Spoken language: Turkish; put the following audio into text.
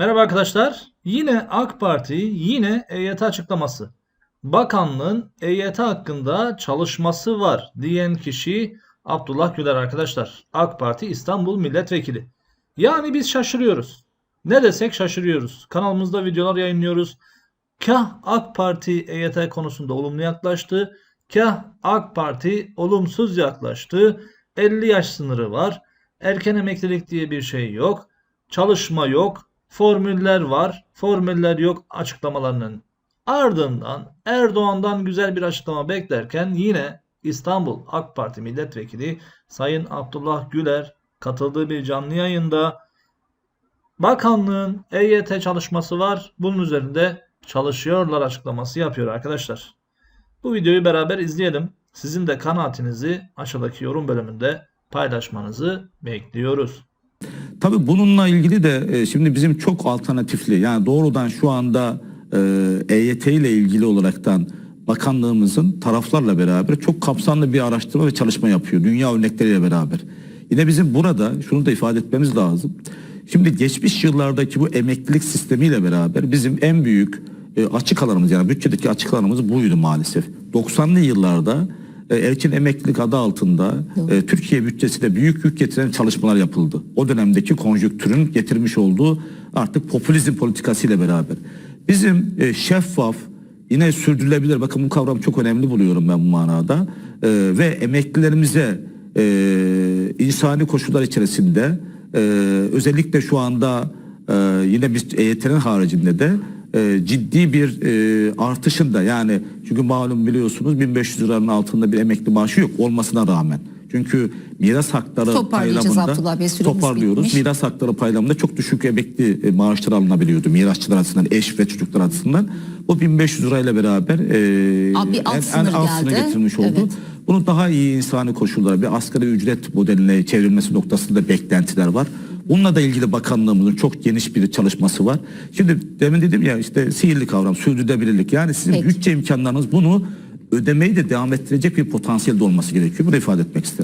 Merhaba arkadaşlar. Yine AK Parti, yine EYT açıklaması. Bakanlığın EYT hakkında çalışması var diyen kişi Abdullah Güler arkadaşlar. AK Parti İstanbul Milletvekili. Yani biz şaşırıyoruz. Ne desek şaşırıyoruz. Kanalımızda videolar yayınlıyoruz. Kah AK Parti EYT konusunda olumlu yaklaştı. Kah AK Parti olumsuz yaklaştı. 50 yaş sınırı var. Erken emeklilik diye bir şey yok. Çalışma yok. Formüller var. Formüller yok açıklamalarının ardından Erdoğan'dan güzel bir açıklama beklerken yine İstanbul AK Parti Milletvekili Sayın Abdullah Güler katıldığı bir canlı yayında bakanlığın EYT çalışması var. Bunun üzerinde çalışıyorlar açıklaması yapıyor arkadaşlar. Bu videoyu beraber izleyelim. Sizin de kanaatinizi aşağıdaki yorum bölümünde paylaşmanızı bekliyoruz. Tabii bununla ilgili de e, şimdi bizim çok alternatifli yani doğrudan şu anda e, EYT ile ilgili olaraktan bakanlığımızın taraflarla beraber çok kapsamlı bir araştırma ve çalışma yapıyor dünya örnekleriyle beraber. Yine bizim burada şunu da ifade etmemiz lazım. Şimdi geçmiş yıllardaki bu emeklilik sistemiyle beraber bizim en büyük e, açık alanımız yani bütçedeki açık alanımız buydu maalesef. 90'lı yıllarda e, erken emeklilik adı altında e, Türkiye bütçesine büyük yük getiren çalışmalar yapıldı. O dönemdeki konjonktürün getirmiş olduğu artık popülizm politikasıyla beraber. Bizim e, şeffaf, yine sürdürülebilir, bakın bu kavram çok önemli buluyorum ben bu manada. E, ve emeklilerimize e, insani koşullar içerisinde e, özellikle şu anda e, yine biz EYT'nin haricinde de e, ciddi bir e, artışın da yani çünkü malum biliyorsunuz 1500 liranın altında bir emekli maaşı yok olmasına rağmen. Çünkü miras hakları paylamında Bey, toparlıyoruz. bitmiş. Miras hakları paylamında çok düşük emekli e, alınabiliyordu mirasçılar açısından, eş ve çocuklar açısından. Bu 1500 lirayla beraber e, Abi en- en alt geldi. getirmiş oldu. Evet. Bunun daha iyi insani koşullara bir asgari ücret modeline çevrilmesi noktasında beklentiler var. Bununla da ilgili bakanlığımızın çok geniş bir çalışması var. Şimdi demin dedim ya işte sihirli kavram sürdürülebilirlik. Yani sizin Peki. bütçe imkanlarınız bunu ödemeyi de devam ettirecek bir potansiyelde olması gerekiyor. Bunu ifade etmek isterim.